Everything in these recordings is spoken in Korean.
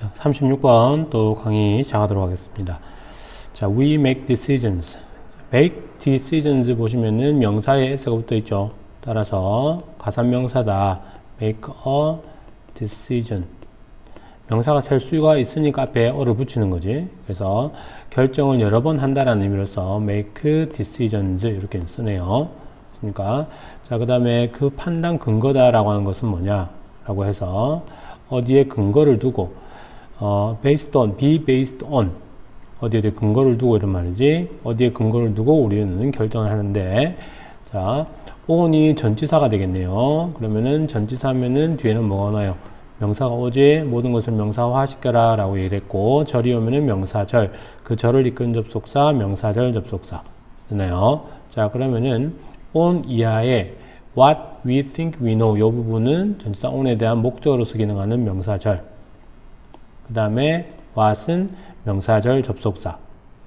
자, 36번 또 강의 시작하도록 하겠습니다. 자, we make decisions. make decisions 보시면은 명사에 s가 붙어 있죠. 따라서 가산명사다. make a decision. 명사가 셀 수가 있으니까 앞에 어를 붙이는 거지. 그래서 결정을 여러 번 한다라는 의미로서 make decisions 이렇게 쓰네요. 그러니까 자, 그 다음에 그 판단 근거다라고 하는 것은 뭐냐라고 해서 어디에 근거를 두고 어, based on, be based on. 어디에 근거를 두고 이런 말이지. 어디에 근거를 두고 우리는 결정을 하는데. 자 on이 전치사가 되겠네요. 그러면은 전치사면은 뒤에는 뭐가 나요? 명사가 오지 모든 것을 명사화 시켜라 라고 얘기를 했고 절이 오면은 명사절. 그 절을 이끈 접속사 명사절 접속사. 되나요? 자 그러면은 on 이하의 what we think we know. 이 부분은 전치사 on에 대한 목적으로서 기능하는 명사절 그 다음에 what은 명사절 접속사.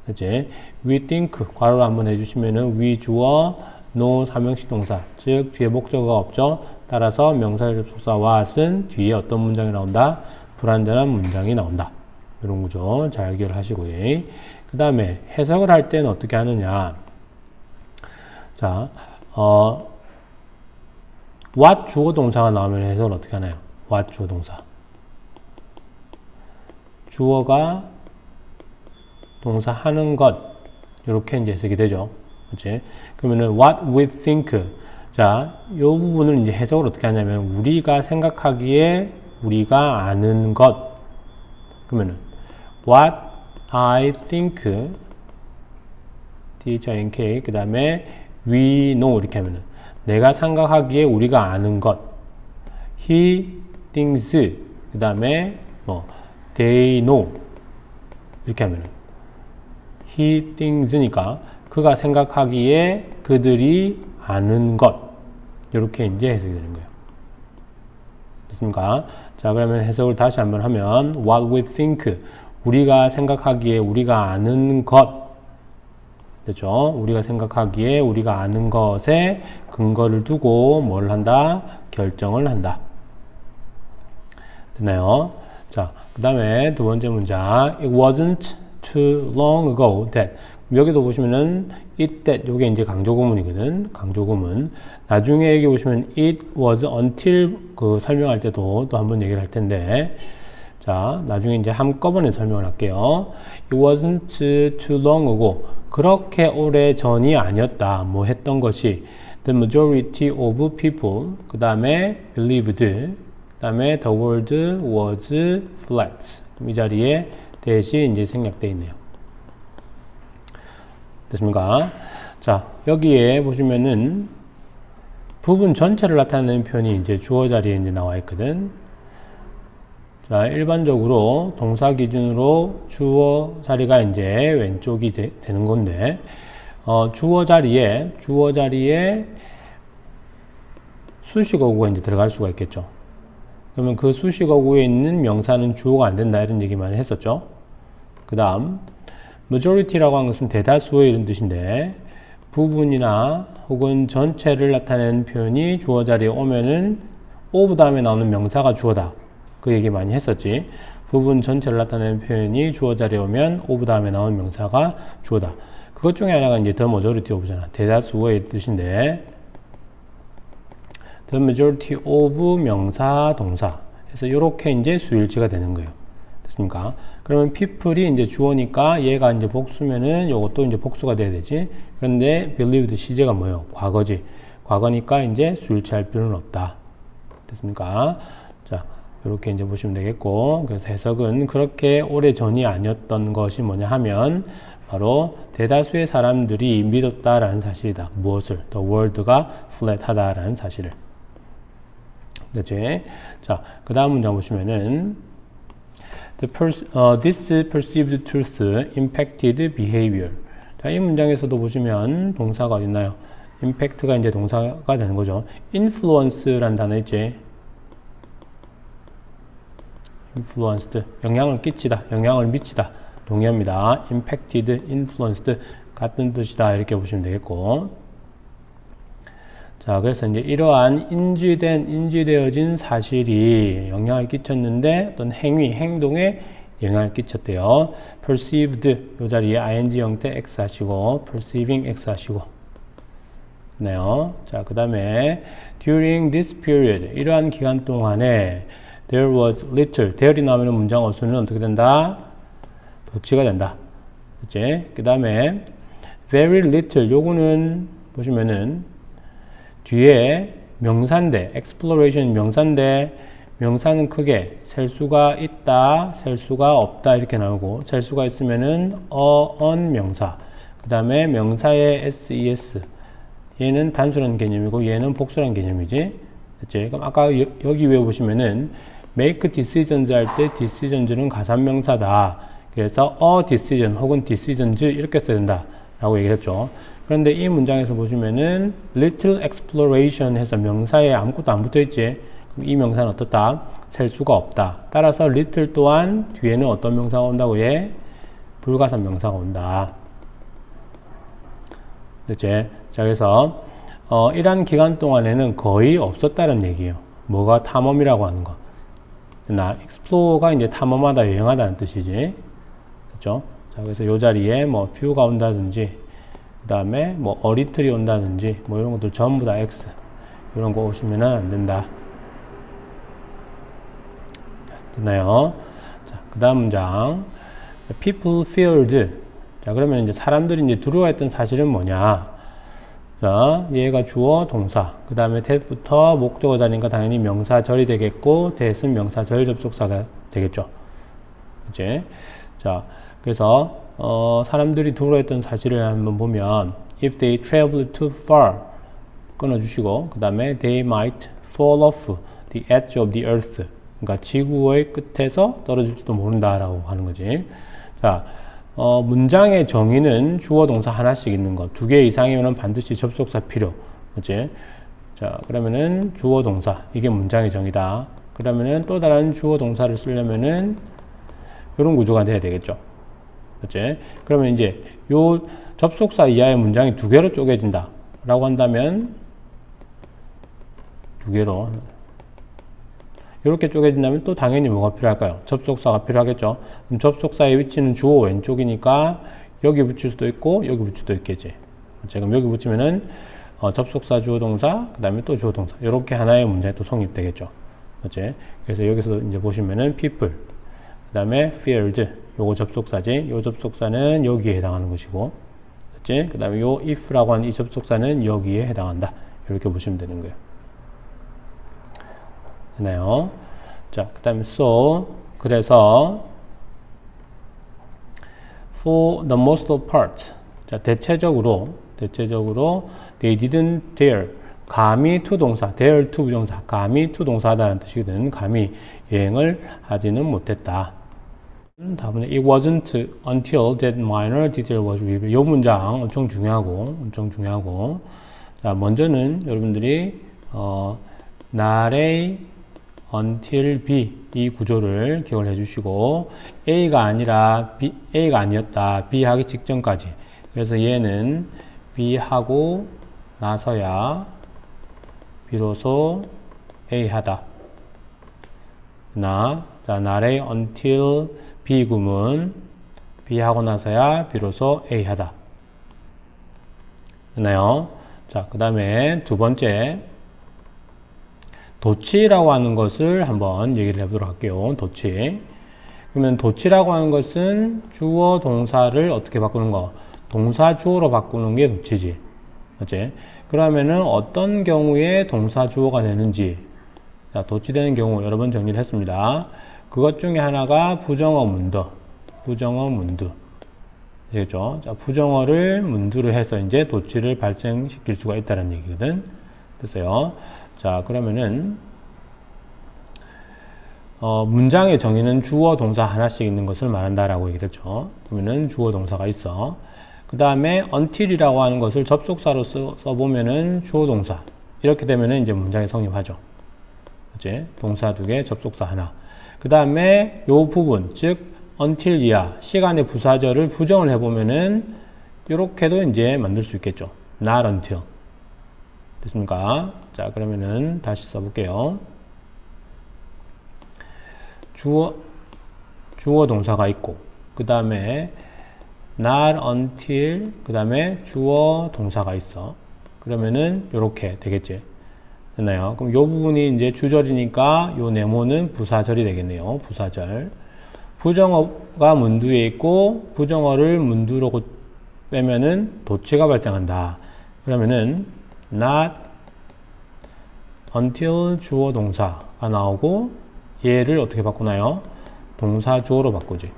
그치? we think 괄호로 한번 해주시면은 we 주어 no 삼형식 동사 즉 뒤에 목적어가 없죠. 따라서 명사절 접속사 what은 뒤에 어떤 문장이 나온다? 불완전한 문장이 나온다. 이런 거죠. 잘 기억을 하시고요. 그 다음에 해석을 할 때는 어떻게 하느냐? 자, 어, what 주어 동사가 나오면 해석을 어떻게 하나요? what 주어 동사. 주어가 동사 하는 것 이렇게 이제 해석이 되죠. 그렇지? 그러면은 what we think 자, 이 부분을 이제 해석을 어떻게 하냐면 우리가 생각하기에 우리가 아는 것 그러면은 what I think THINK 그 다음에 we know 이렇게 하면은 내가 생각하기에 우리가 아는 것 he thinks 그 다음에 뭐 they know 이렇게 하면은 he things니까 그가 생각하기에 그들이 아는 것 이렇게 이제 해석이 되는 거예요. 됐습니까? 자 그러면 해석을 다시 한번 하면 what we think 우리가 생각하기에 우리가 아는 것 됐죠? 우리가 생각하기에 우리가 아는 것에 근거를 두고 뭘 한다? 결정을 한다. 됐나요? 자, 그 다음에 두 번째 문장. It wasn't too long ago that. 여기도 보시면은 it that 요게 이제 강조구문이거든. 강조구문. 나중에 여기 보시면 it was until 그 설명할 때도 또 한번 얘기를 할 텐데. 자, 나중에 이제 한꺼번에 설명을 할게요. It wasn't too long ago. 그렇게 오래 전이 아니었다. 뭐 했던 것이 the majority of people 그 다음에 believed 그 다음에 the world was flat. 이 자리에 대시 이제 생략되어 있네요. 됐습니까? 자, 여기에 보시면은 부분 전체를 나타내는 표현이 이제 주어 자리에 이제 나와 있거든. 자, 일반적으로 동사 기준으로 주어 자리가 이제 왼쪽이 되, 는 건데, 어, 주어 자리에, 주어 자리에 수식어구가 이제 들어갈 수가 있겠죠. 그러면 그 수식어구에 있는 명사는 주어가 안 된다 이런 얘기 많이 했었죠. 그 다음 majority라고 하는 것은 대다수의 이런 뜻인데 부분이나 혹은 전체를 나타내는 표현이 주어 자리에 오면은 of 다음에 나오는 명사가 주어다. 그 얘기 많이 했었지. 부분 전체를 나타내는 표현이 주어 자리에 오면 of 다음에 나오는 명사가 주어다. 그것 중에 하나가 이제 the majority of잖아. 대다수의 뜻인데 the majority of 명사 동사 해서 이렇게 이제 수일치가 되는 거예요. 됐습니까? 그러면 people이 이제 주어니까 얘가 이제 복수면은 요것도 이제 복수가 돼야 되지. 그런데 believed 시제가 뭐예요? 과거지. 과거니까 이제 수일치 할 필요는 없다. 됐습니까? 자, 이렇게 이제 보시면 되겠고. 그래서 해석은 그렇게 오래 전이 아니었던 것이 뭐냐 하면 바로 대다수의 사람들이 믿었다라는 사실이다. 무엇을? The world가 flat하다라는 사실을. 그치? 자, 그 다음 문장 보시면은 The pers uh, this perceived truth impacted behavior. 자, 이 문장에서도 보시면 동사가 어디 있나요? impact가 이제 동사가 되는 거죠. influence란 단어 있지? influenced. 영향을 끼치다, 영향을 미치다. 동의합니다. impacted, influenced. 같은 뜻이다. 이렇게 보시면 되겠고. 자, 그래서 이제 이러한 인지된, 인지되어진 사실이 영향을 끼쳤는데 어떤 행위, 행동에 영향을 끼쳤대요. perceived, 요 자리에 ing 형태 x 하시고, perceiving x 하시고. 네요. 자, 그 다음에 during this period, 이러한 기간 동안에 there was little, there이 나오면 문장 어수는 어떻게 된다? 도치가 된다. 그 다음에 very little, 요거는 보시면은 뒤에 명사인데, exploration 명사인데, 명사는 크게 셀 수가 있다, 셀 수가 없다 이렇게 나오고 셀 수가 있으면은 어, on 명사. 그 다음에 명사의 ses 얘는 단수라는 개념이고 얘는 복수라는 개념이지. 그치? 그럼 아까 여, 기 외워보시면은 make decisions 할 때 decisions는 가산명사다. 그래서 a decision 혹은 decisions 이렇게 써야 된다 라고 얘기했죠 그런데 이 문장에서 보시면은 little exploration 해서 명사에 아무것도 안 붙어있지 그럼 이 명사는 어떻다? 셀 수가 없다. 따라서 little 또한 뒤에는 어떤 명사가 온다고 해? 불가산 명사가 온다. 그치? 자, 그래서, 어, 이러한 기간 동안에는 거의 없었다는 얘기예요. 뭐가 탐험이라고 하는 거. 나, explore가 이제 탐험하다, 여행하다는 뜻이지. 그죠? 자, 그래서 요 자리에 뭐, view가 온다든지, 그 다음에 뭐, 어리틀이 온다든지, 뭐, 이런 것들 전부 다 x. 이런 거 오시면은 안 된다. 됐나요? 자, 그 다음 문장. people feared. 자, 그러면 이제 사람들이 이제 두려워했던 사실은 뭐냐? 자, 얘가 주어 동사. 그 다음에 that부터 목적어 자리니까 당연히 명사절이 되겠고, that은 명사절 접속사가 되겠죠. 이제. 자, 그래서, 어, 사람들이 두려워했던 사실을 한번 보면, if they travel too far, 끊어주시고, 그 다음에 they might fall off the edge of the earth. 그러니까 지구의 끝에서 떨어질지도 모른다라고 하는 거지. 자, 어, 문장의 정의는 주어 동사 하나씩 있는 거. 두개 이상이면 반드시 접속사 필요. 그지? 자, 그러면은 주어 동사. 이게 문장의 정의다. 그러면은 또 다른 주어 동사를 쓰려면은 이런 구조가 돼야 되겠죠. 그치? 그러면 이제 요 접속사 이하의 문장이 두 개로 쪼개진다. 라고 한다면 두 개로 이렇게 쪼개진다면 또 당연히 뭐가 필요할까요? 접속사가 필요하겠죠. 그럼 접속사의 위치는 주어 왼쪽이니까 여기 붙일 수도 있고 여기 붙일 수도 있겠지. 지금 여기 붙이면은 어, 접속사 주어 동사 그 다음에 또 주어 동사 이렇게 하나의 문제에 또 성립되겠죠. 그렇지? 그래서 여기서 이제 보시면은 people 그 다음에 feared 요거 접속사지. 요 접속사는 여기에 해당하는 것이고 그렇지? 그 다음에 요 if라고 하는 이 접속사는 여기에 해당한다. 이렇게 보시면 되는 거예요. 되나요? 자, 그 다음에 so 그래서 for the most part 자, 대체적으로 대체적으로 they didn't dare 감히 to 동사 dare to 부정사 감히 to 동사다라는 뜻이거든 감히 여행을 하지는 못했다 다음은 it wasn't until that minor detail was revealed 이 문장 엄청 중요하고 엄청 중요하고 자 먼저는 여러분들이 어, 날의 until B 이 구조를 기억을 해주시고 A가 아니라 B, A가 아니었다. B 하기 직전까지. 그래서 얘는 B 하고 나서야 비로소 A 하다. 나, 자, 나의 until B 구문 B 하고 나서야 비로소 A 하다. 됐나요? 자, 그 다음에 두 번째 도치라고 하는 것을 한번 얘기를 해보도록 할게요. 도치. 그러면 도치라고 하는 것은 주어 동사를 어떻게 바꾸는 거? 동사 주어로 바꾸는 게 도치지. 맞지? 그러면은 어떤 경우에 동사 주어가 되는지. 자, 도치되는 경우 여러 번 정리를 했습니다. 그것 중에 하나가 부정어 문더. 부정어 문두. 되겠죠? 자, 부정어를 문두로 해서 이제 도치를 발생시킬 수가 있다는 얘기거든. 됐어요. 자, 그러면은 어, 문장의 정의는 주어 동사 하나씩 있는 것을 말한다라고 얘기를 했죠. 그러면은 주어 동사가 있어. 그 다음에 until이라고 하는 것을 접속사로 써, 써보면은 주어 동사. 이렇게 되면은 이제 문장이 성립하죠. 그치? 동사 두 개, 접속사 하나. 그 다음에 요 부분, 즉, until 이하, 시간의 부사절을 부정을 해보면은, 이렇게도 이제 만들 수 있겠죠. not until. 됐습니까? 자, 그러면은 다시 써볼게요. 주어, 주어 동사가 있고, 그 다음에 not until, 그 다음에 주어 동사가 있어. 그러면은 이렇게 되겠지. 됐나요? 그럼 이 부분이 이제 주절이니까 이 네모는 부사절이 되겠네요. 부사절. 부정어가 문두에 있고 부정어를 문두로 고- 빼면은 도치가 발생한다. 그러면은 not until 주어 동사가 나오고 얘를 어떻게 바꾸나요? 동사 주어로 바꾸지.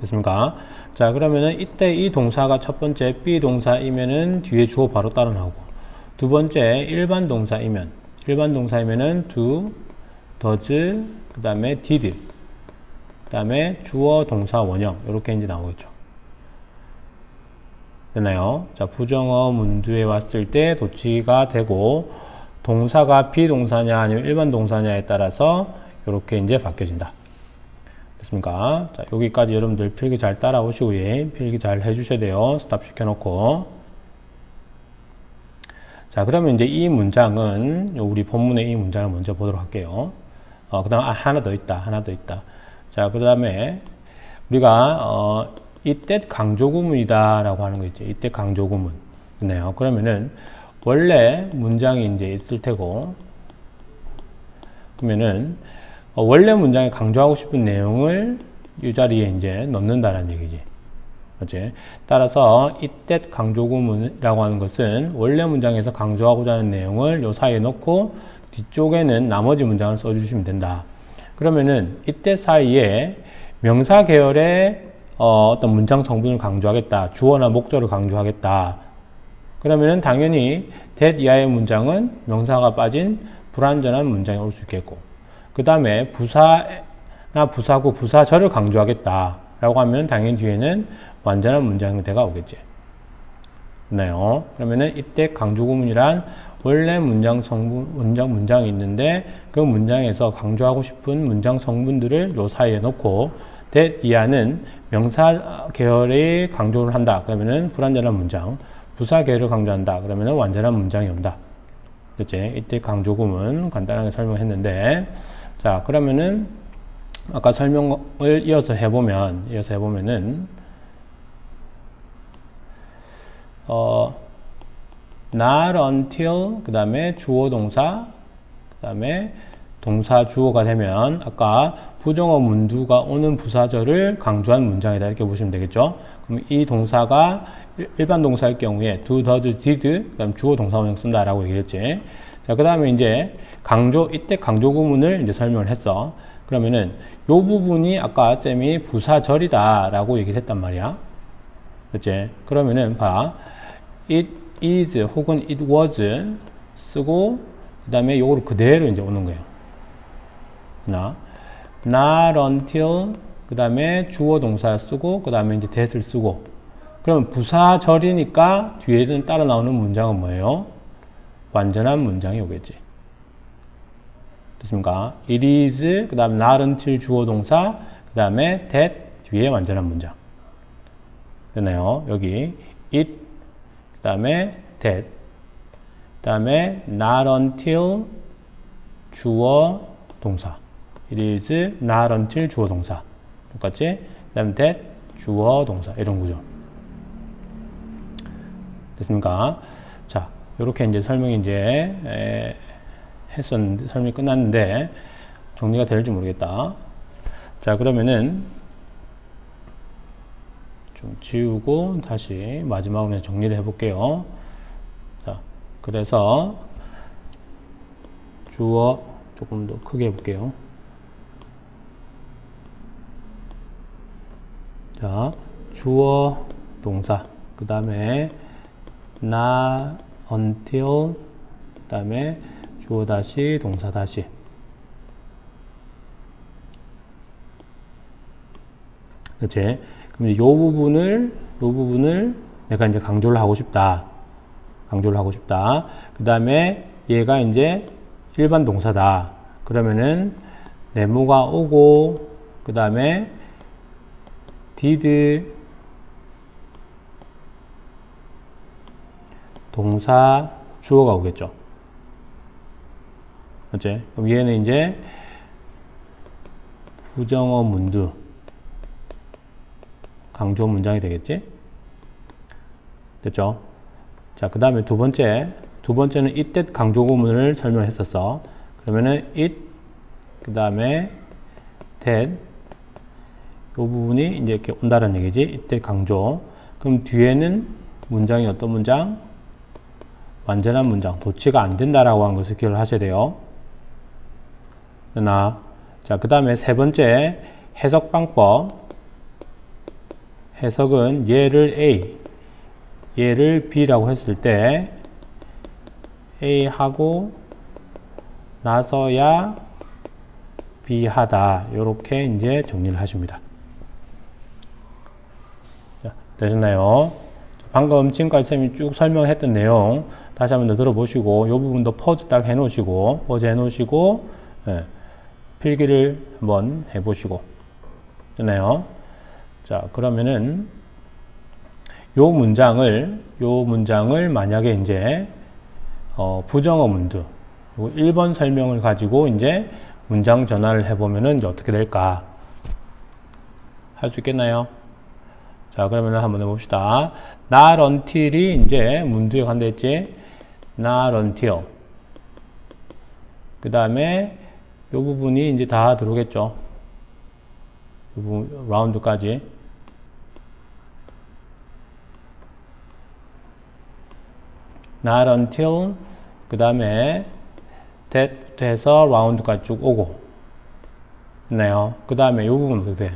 됐습니까? 자, 그러면은 이때 이 동사가 첫 번째 be 동사이면은 뒤에 주어 바로 따라 나오고 두 번째 일반 동사이면 일반 동사이면은 do, does, 그 다음에 did, 그 다음에 주어 동사 원형 이렇게 이제 나오겠죠. 되나요? 자, 부정어 문두에 왔을 때 도치가 되고 동사가 비동사냐 아니면 일반 동사냐에 따라서 이렇게 이제 바뀌어진다. 됐습니까? 자, 여기까지 여러분들 필기 잘 따라오시고 예, 필기 잘 해주셔야 돼요. 스탑 시켜놓고. 자, 그러면 이제 이 문장은 우리 본문의 이 문장을 먼저 보도록 할게요. 어, 그 다음 아, 하나 더 있다. 하나 더 있다. 자, 그 다음에 우리가 어, 이때 강조구문이다라고 하는 거 있죠. 이때 강조구문. 네요. 그러면은 원래 문장이 이제 있을 테고 그러면은 어, 원래 문장에 강조하고 싶은 내용을 이 자리에 이제 넣는다라는 얘기지. 그렇지? 따라서 이때 강조구문이라고 하는 것은 원래 문장에서 강조하고자 하는 내용을 요 사이에 넣고 뒤쪽에는 나머지 문장을 써주시면 된다. 그러면은 이때 사이에 명사 계열의 어, 어떤 문장 성분을 강조하겠다. 주어나 목적을 강조하겠다. 그러면은 당연히 that 이하의 문장은 명사가 빠진 불완전한 문장이 올 수 있겠고 그 다음에 부사나 부사구, 부사절을 강조하겠다. 라고 하면 당연히 뒤에는 완전한 문장 형태가 오겠지. 네요. 그러면은 이때 강조 구문이란 원래 문장 성분, 문장, 문장이 있는데 그 문장에서 강조하고 싶은 문장 성분들을 요 사이에 넣고 that 이하는 명사 계열의 강조를 한다. 그러면은 불완전한 문장. 부사 계열을 강조한다. 그러면은 완전한 문장이 온다. 그치? 이때 강조구문 간단하게 설명했는데 자, 그러면은 아까 설명을 이어서 해보면, 이어서 해보면은, 어, not until, 그 다음에 주어 동사, 그 다음에 동사 주어가 되면, 아까 부정어 문두가 오는 부사절을 강조한 문장이다. 이렇게 보시면 되겠죠. 그럼 이 동사가 일- 일반 동사일 경우에 do, does, did, 그 다음 주어 동사 원형 쓴다라고 얘기했지. 자, 그 다음에 이제 강조, 이때 강조 구문을 이제 설명을 했어. 그러면은 요 부분이 아까 쌤이 부사절이다 라고 얘기를 했단 말이야. 그치? 그러면은 봐. It is 혹은 it was 쓰고 그 다음에 요거를 그대로 이제 오는 거예요. 나 not until 그 다음에 주어 동사 쓰고 그 다음에 이제 that을 쓰고 그럼 부사절이니까 뒤에는 따라 나오는 문장은 뭐예요? 완전한 문장이 오겠지. 됐습니까? It is, 그 다음에 not until 주어 동사, 그 다음에 that 뒤에 완전한 문장. 됐나요? 여기 it, 그 다음에 that, 그 다음에 not until 주어 동사. It is not until 주어 동사. 똑같지? 그 다음에 that 주어 동사. 이런 구조. 됐습니까? 자, 이렇게 이제 설명이 이제 에, 했었는데 설명이 끝났는데 정리가 될지 모르겠다. 자, 그러면은 좀 지우고 다시 마지막으로 정리를 해볼게요. 자, 그래서 주어 조금 더 크게 해볼게요. 자, 주어 동사 그 다음에 not until 그 다음에 주어 다시 동사 다시 그치? 그럼 요 부분을 요 부분을 내가 이제 강조를 하고 싶다 강조를 하고 싶다 그 다음에 얘가 이제 일반 동사다 그러면은 네모가 오고 그 다음에 did 동사 주어가 오겠죠. 맞지? 그럼 얘는 이제 부정어 문두 강조 문장이 되겠지? 됐죠? 자, 그 다음에 두 번째. 두 번째는 이때 강조 구문을 설명했었어. 그러면은 it, 그 다음에 that, 이 부분이 이제 이렇게 온다는 얘기지. 이때 강조. 그럼 뒤에는 문장이 어떤 문장? 완전한 문장. 도치가 안 된다라고 한 것을 기억을 하셔야 돼요. 나. 자, 그 다음에 세 번째 해석 방법. 해석은 얘를 A, 얘를 B라고 했을 때 A 하고 나서야 B 하다. 이렇게 이제 정리를 하십니다. 자, 되셨나요? 방금 지금까지 쌤이 쭉 설명했던 내용 다시 한번 더 들어보시고 이 부분도 퍼즈 딱 해놓으시고 퍼즈 해놓으시고 예, 필기를 한번 해보시고 됐나요? 자 그러면은 요 문장을 요 문장을 만약에 이제 어, 부정어 문두 1번 설명을 가지고 이제 문장 전환을 해보면은 어떻게 될까 할 수 있겠나요? 자 그러면 한번 해봅시다. not until이 이제 문두에 간다 했지. not until 그 다음에 이 부분이 이제 다 들어오겠죠. 이 부분 라운드까지 not until 그 다음에 that 해서 라운드까지 쭉 오고 있나요? 그 다음에 이 부분은 어떻게 돼?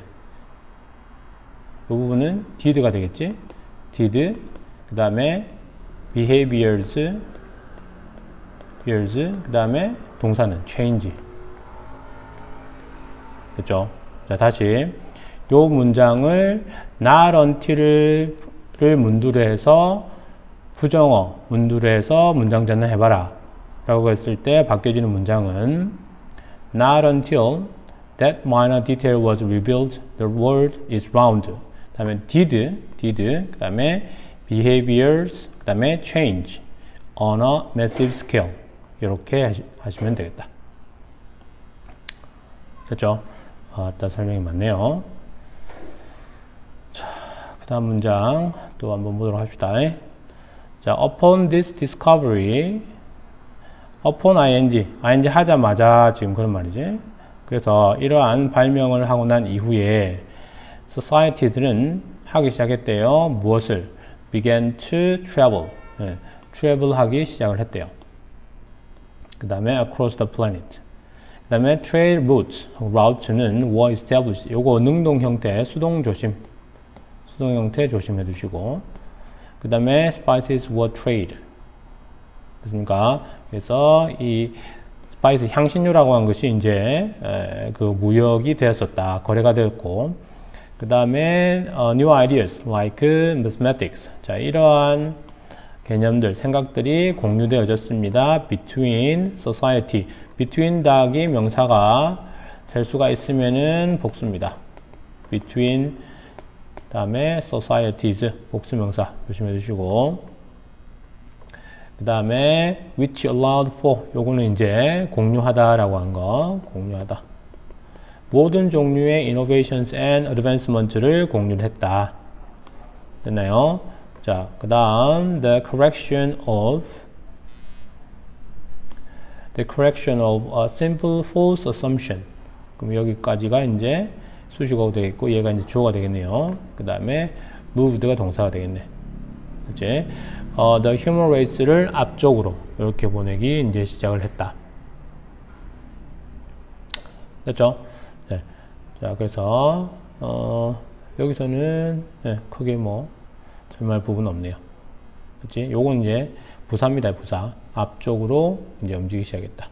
이 부분은 did가 되겠지? did 그 다음에 behaviors behaviors 그 다음에 동사는 change 됐죠? 자 다시 요 문장을 not until을 문두로 해서 부정어 문두로 해서 문장 전환 해봐라 라고 했을 때 바뀌어지는 문장은 not until that minor detail was revealed the world is round 그 다음에 did did 그 다음에 behaviors 그 다음에 change on a massive scale 이렇게 하시면 되겠다 됐죠? 아, 딱 설명이 맞네요 자, 그 다음 문장 또 한번 보도록 합시다 자, upon this discovery upon ing, ing 하자마자 지금 그런 말이지. 그래서 이러한 발명을 하고 난 이후에 society들은 하기 시작했대요. 무엇을? began to travel. 예, travel 하기 시작을 했대요. 그 다음에 across the planet. 그 다음에 trade routes, route는 were established. 요거 능동 형태, 수동 조심. 수동 형태 조심해 두시고. 그 다음에 spices were trade. 그렇습니까? 그래서 이 스파이스 향신료라고 한 것이 이제 그 무역이 되었었다. 거래가 되었고 그 다음에 uh, new ideas like mathematics. 자 이러한 개념들, 생각들이 공유되어졌습니다. between society. between 닭이 명사가 될 수가 있으면은 복수입니다. between 다음에 societies 복수명사 조심해 주시고 그 다음에 which allowed for 요거는 이제 공유하다라고 한 거 공유하다 모든 종류의 innovations and advancement를 공유를 했다 됐나요? 자, 그 다음 the correction of the correction of a simple false assumption 그럼 여기까지가 이제 수식어가 되겠고 얘가 이제 주어가 되겠네요. 그 다음에 moved가 동사가 되겠네. 이제 어, the human race를 앞쪽으로 이렇게 보내기 이제 시작을 했다. 됐죠? 네. 자, 그래서 어, 여기서는 네, 크게 뭐 설명할 부분 없네요. 그렇지? 요건 이제 부사입니다, 부사. 앞쪽으로 이제 움직이기 시작했다.